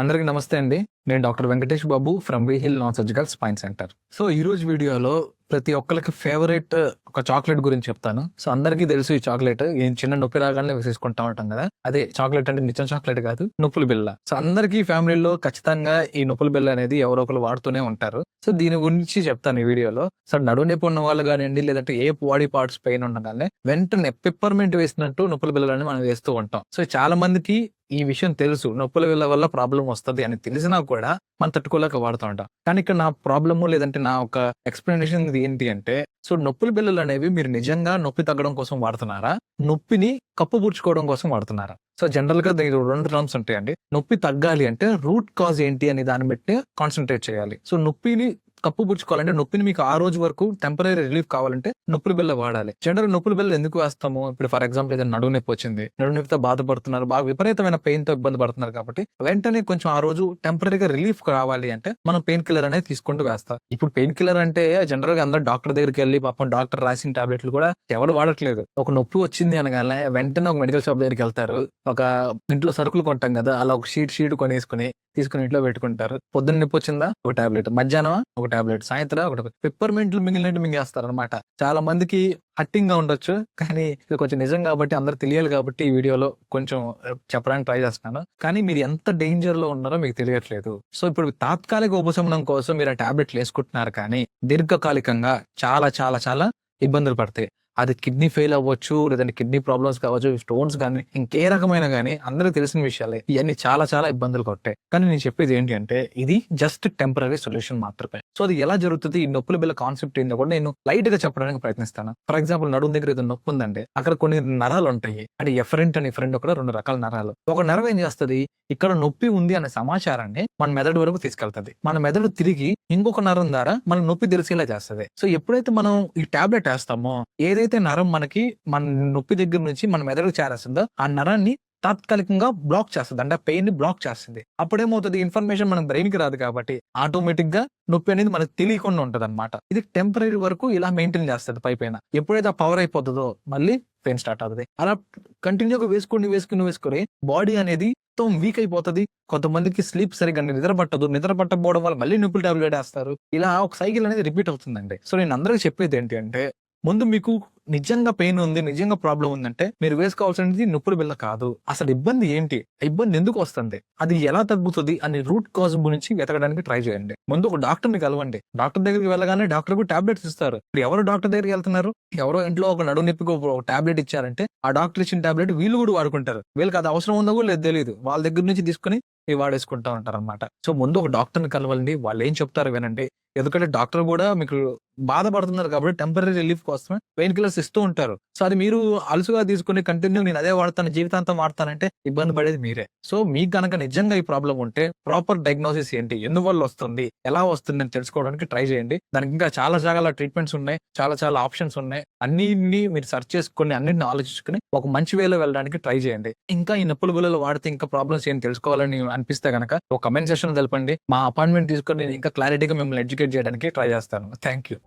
అందరికీ నమస్తే అండి. నేను doctor Venkatesh Babu from విహిల్ non surgical spine centre. So ఈ రోజు వీడియోలో ప్రతి ఒక్కరికి ఫేవరెట్ ఒక చాక్లెట్ గురించి చెప్తాను. సో అందరికీ తెలుసు ఈ చాక్లెట్. ఏం చిన్న నొప్పి రాగానే వేసేసుకుంటా ఉంటాం కదా. అదే చాక్లెట్ అంటే నిజం చాక్లెట్ కాదు నొప్పుల బిల్ల. సో అందరికీ ఫ్యామిలీలో ఖచ్చితంగా ఈ నొప్పుల బిల్ల అనేది ఎవరో ఒకరు వాడుతూనే ఉంటారు. సో దీని గురించి చెప్తాను ఈ వీడియోలో. సో నడువు నొప్పి ఉన్న వాళ్ళు కానివ్వండి లేదంటే ఏ బాడీ పార్ట్స్ పెయిన్ ఉండగానే వెంటనే పెప్పర్మెంట్ వేసినట్టు నొప్పుల బిల్లలని మనం వేస్తూ ఉంటాం. సో చాలా మందికి ఈ విషయం తెలుసు. నొప్పుల బిల్ల వల్ల ప్రాబ్లం వస్తుంది అని తెలిసినా కూడా మనం తట్టుకోలేక వాడుతూ ఉంటాం. కానీ ఇక్కడ నా ప్రాబ్లము లేదంటే నా ఒక ఎక్స్ప్లెనేషన్ ఏంటి అంటే సో నొప్పుల బిల్లలు అనేవి మీరు నిజంగా నొప్పి తగ్గడం కోసం వాడుతున్నారా? నొప్పిని కప్పుపుచ్చుకోవడం కోసం వాడుతున్నారా? సో జనరల్గా దీనికి రెండు టర్మ్స్ ఉంటాయండి. నొప్పి తగ్గాలి అంటే రూట్ కాజ్ ఏంటి అని దాన్ని బట్టి కాన్సన్ట్రేట్ చేయాలి. సో నొప్పిని కప్పు పుచ్చుకోవాలంటే నొప్పిని మీకు ఆ రోజు వరకు టెంపరీ రిలీఫ్ కావాలంటే నొప్పుల బిల్ల వాడాలి. జనరల్ నొప్పుల బిల్ల ఎందుకు వేస్తాము? ఇప్పుడు ఫర్ ఎగ్జాంపుల్ ఏదైనా నడువు నొప్పి వచ్చింది. నడువు నొప్పితో బాధపడుతున్నారు బాగా విపరీతమైన పెయిన్తో ఇబ్బంది పడుతున్నారు కాబట్టి వెంటనే కొంచెం ఆ రోజు టెంపరీగా రిలీఫ్ కావాలి అంటే మనం పెయిన్ కిల్లర్ అనేది తీసుకుంటూ వేస్తాం ఇప్పుడు పెయిన్ కిల్లర్ అంటే జనరల్గా అందరూ డాక్టర్ దగ్గరికి వెళ్ళి పాపం డాక్టర్ రాసిన టాబ్లెట్లు కూడా ఎవరు వాడట్లేదు. ఒక నొప్పి వచ్చింది అనగానే వెంటనే ఒక మెడికల్ షాప్ దగ్గరికి వెళ్తారు. ఒక ఇంట్లో సరుకులు కొంటాం కదా అలా ఒక షీట్ షీట్ కొనేసుకుని తీసుకుని ఇంట్లో పెట్టుకుంటారు. పొద్దున్న నొప్పి వచ్చిందా? ఒక టాబ్లెట్ మధ్యాహ్నం ఒక టాబ్లెట్ సాయంత్రం ఒకటి పెప్పర్మెంట్లు మిగిలినట్టు మింగేస్తారు అనమాట చాలా మందికి హట్టింగ్గా ఉండొచ్చు కానీ ఇది కొంచెం నిజం కాబట్టి అందరు తెలియాలి కాబట్టి ఈ వీడియోలో కొంచెం చెప్పడానికి ట్రై చేస్తున్నాను. కానీ మీరు ఎంత డేంజర్లో ఉన్నారో మీకు తెలియట్లేదు. సో ఇప్పుడు తాత్కాలిక ఉపశమనం కోసం మీరు ఆ టాబ్లెట్లు వేసుకుంటున్నారు కానీ దీర్ఘకాలికంగా చాలా చాలా చాలా ఇబ్బందులు పడతాయి. అది కిడ్నీ ఫెయిల్ అవ్వచ్చు లేదంటే కిడ్నీ ప్రాబ్లమ్స్ కావచ్చు స్టోన్స్ కానీ ఇంకే రకమైన కానీ అందరికి తెలిసిన విషయాలే. ఇవన్నీ చాలా చాలా ఇబ్బందులు కొట్టాయి కానీ నేను చెప్పేది ఏంటి అంటే ఇది జస్ట్ టెంపరీ సొల్యూషన్ మాత్రమే. సో అది ఎలా జరుగుతుంది? ఈ నొప్పుల బిల్ల కాన్సెప్ట్ ఏంటో కూడా నేను లైట్గా చెప్పడానికి ప్రయత్నిస్తాను. ఫర్ ఎగ్జాంపుల్ నడుము దగ్గర ఏదో నొప్పి ఉందంటే అక్కడ కొన్ని నరాలు ఉంటాయి. అంటే ఎఫరెంట్ అని ఫ్రెండ్ ఒక రెండు రకాల నరాలు. ఒక నరం ఏం చేస్తుంది? ఇక్కడ నొప్పి ఉంది అనే సమాచారాన్ని మన మెదడు వరకు తీసుకెళ్తుంది. మన మెదడు తిరిగి ఇంకొక నరం ద్వారా మన నొప్పి తెలిసేలా చేస్తుంది. సో ఎప్పుడైతే మనం ఈ టాబ్లెట్ వేస్తామో ఏదైతే నరం మనకి మన నొప్పి దగ్గర నుంచి మన మెదడుకు చేరేస్తుందో ఆ నరాన్ని తాత్కాలికంగా బ్లాక్ చేస్తుంది. అంటే పెయిన్ని బ్లాక్ చేస్తుంది. అప్పుడేమవుతుంది? ఇన్ఫర్మేషన్ మన బ్రెయిన్కి రాదు కాబట్టి ఆటోమేటిక్గా నొప్పి అనేది మనకు తెలియకుండా ఉంటది అనమాట ఇది టెంపరీ వరకు ఇలా మెయింటైన్ చేస్తుంది పై పైన ఎప్పుడైతే ఆ పవర్ అయిపోతుందో మళ్ళీ పెయిన్ స్టార్ట్ అవుతుంది. అలా కంటిన్యూగా వేసుకుని వేసుకుని వేసుకుని బాడీ అనేది మొత్తం వీక్ అయిపోతుంది. కొంతమందికి స్లీప్ సరిగ్గా నిద్ర పట్టదు. నిద్ర పట్టకపోవడం వల్ల మళ్ళీ నొప్పులు టాబ్లెట్ వేస్తారు. ఇలా ఒక సైకిల్ అనేది రిపీట్ అవుతుందండి. సో నేను అందరికీ చెప్పేది ఏంటి అంటే ముందు మీకు నిజంగా పెయిన్ ఉంది నిజంగా ప్రాబ్లం ఉందంటే మీరు వేసుకోవాల్సినది నొప్పుల బిల్ల కాదు. అసలు ఇబ్బంది ఏంటి? ఇబ్బంది ఎందుకు వస్తుంది? అది ఎలా తగ్గుతుంది? అని రూట్ కాజ్ గురించి వెతకడానికి ట్రై చేయండి. ముందు ఒక డాక్టర్ని కలవండి. డాక్టర్ దగ్గరికి వెళ్ళగానే డాక్టర్కు టాబ్లెట్స్ ఇస్తారు. ఎవరు డాక్టర్ దగ్గరికి వెళ్తున్నారు? ఎవరో ఇంట్లో ఒక నడు నొప్పికి ఒక టాబ్లెట్ ఇచ్చారంటే ఆ డాక్టర్ ఇచ్చిన టాబ్లెట్ వీళ్ళు కూడా వాడుకుంటారు. వీళ్ళకి అది అవసరం ఉందో కూడా లేదు తెలియదు వాళ్ళ దగ్గర నుంచి తీసుకుని ఇవి వాడేసుకుంటా ఉంటారు అనమాట సో ముందు ఒక డాక్టర్ని కలవండి. వాళ్ళు ఏం చెప్తారు వినండి. ఎందుకంటే డాక్టర్ కూడా మీకు బాధపడుతున్నారు కాబట్టి టెంపరీ రిలీఫ్ కోసమే పెయిన్ కిల్లర్స్ ఇస్తూ ఉంటారు. సో అది మీరు అలుసుగా తీసుకుని కంటిన్యూ నేను అదే వాడతాను జీవితాంతం వాడతానంటే ఇబ్బంది పడేది మీరే. సో మీకు కనుక నిజంగా ఈ ప్రాబ్లం ఉంటే ప్రాపర్ డయాగ్నోసిస్ ఏంటి? ఎందువల్ల వస్తుంది? ఎలా వస్తుంది అని తెలుసుకోవడానికి ట్రై చేయండి. దానికి ఇంకా చాలా చాలా ట్రీట్మెంట్స్ ఉన్నాయి. చాలా చాలా ఆప్షన్స్ ఉన్నాయి. అన్నిటిని మీరు సెర్చ్ చేసుకుని అన్నింటిని ఆలోచించుకుని ఒక మంచి వేలో వెళ్ళడానికి ట్రై చేయండి. ఇంకా ఈ నొప్పుల బిల్లలు వాడితే ఇంకా ప్రాబ్లమ్స్ ఏం తెలుసుకోవాలని అనిపిస్తే కనుక ఒక కమెంట్ సెక్షన్ తెలపండి. మా అపాయింట్మెంట్ తీసుకొని నేను ఇంకా క్లారిటీగా మిమ్మల్ని ఎడ్యుకేట్ చేయడానికి ట్రై చేస్తాను. Thank you.